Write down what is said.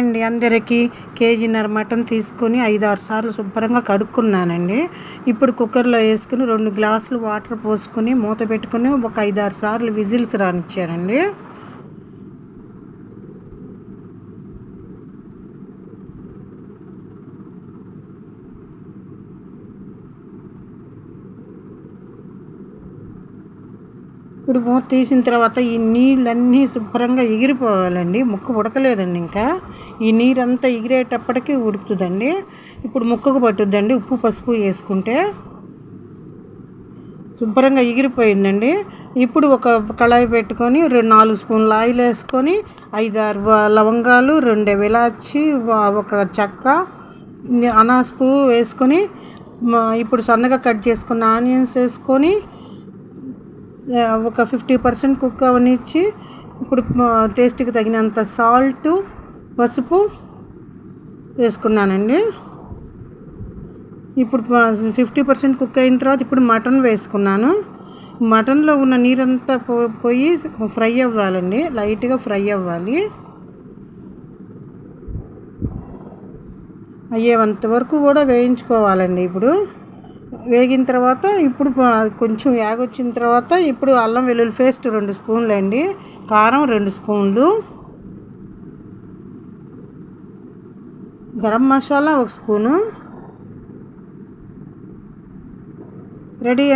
అండి అందరికీ కేజీన్నర మటన్ తీసుకొని ఐదు ఆరు సార్లు శుభ్రంగా కడుక్కున్నానండి. ఇప్పుడు కుక్కర్లో వేసుకుని రెండు గ్లాసులు వాటర్ పోసుకొని మూత పెట్టుకొని ఒక ఐదు ఆరు సార్లు విజిల్స్ రానిచ్చానండి. ఇప్పుడు మూత తీసిన తర్వాత ఈ నీళ్ళన్నీ శుభ్రంగా ఎగిరిపోవాలండి. ముక్క ఉడకలేదండి ఇంకా. ఈ నీరంతా ఎగిరేటప్పటికీ ఉడుకుతుందండి. ఇప్పుడు ముక్కకు పట్టుద్దండి. ఉప్పు పసుపు వేసుకుంటే శుభ్రంగా ఎగిరిపోయిందండి. ఇప్పుడు ఒక కళాయి పెట్టుకొని రెండు నాలుగు స్పూన్లు ఆయిల్ వేసుకొని ఐదారు లవంగాలు రెండు విలాచి ఒక చెక్క అనాస్పు వేసుకొని ఇప్పుడు సన్నగా కట్ చేసుకున్న ఆనియన్స్ వేసుకొని ఒక ఫిఫ్టీ పర్సెంట్ కుక్ అవనిచ్చి ఇప్పుడు టేస్ట్కి తగినంత సాల్ట్ పసుపు వేసుకున్నానండి. ఇప్పుడు ఫిఫ్టీ పర్సెంట్ కుక్ అయిన తర్వాత ఇప్పుడు మటన్ వేసుకున్నాను. మటన్లో ఉన్న నీరంతా పో పోయి ఫ్రై అవ్వాలండి. లైట్గా ఫ్రై అవ్వాలి. అయ్యేంత వరకు కూడా వేయించుకోవాలండి ఇప్పుడు. వేగిన తర్వాత ఇప్పుడు కొంచెం యాగొచ్చిన తర్వాత ఇప్పుడు అల్లం వెల్లుల్లి పేస్ట్ రెండు స్పూన్లు అండి కారం రెండు స్పూన్లు. గరం మసాలా ఒక స్పూను. రెడీ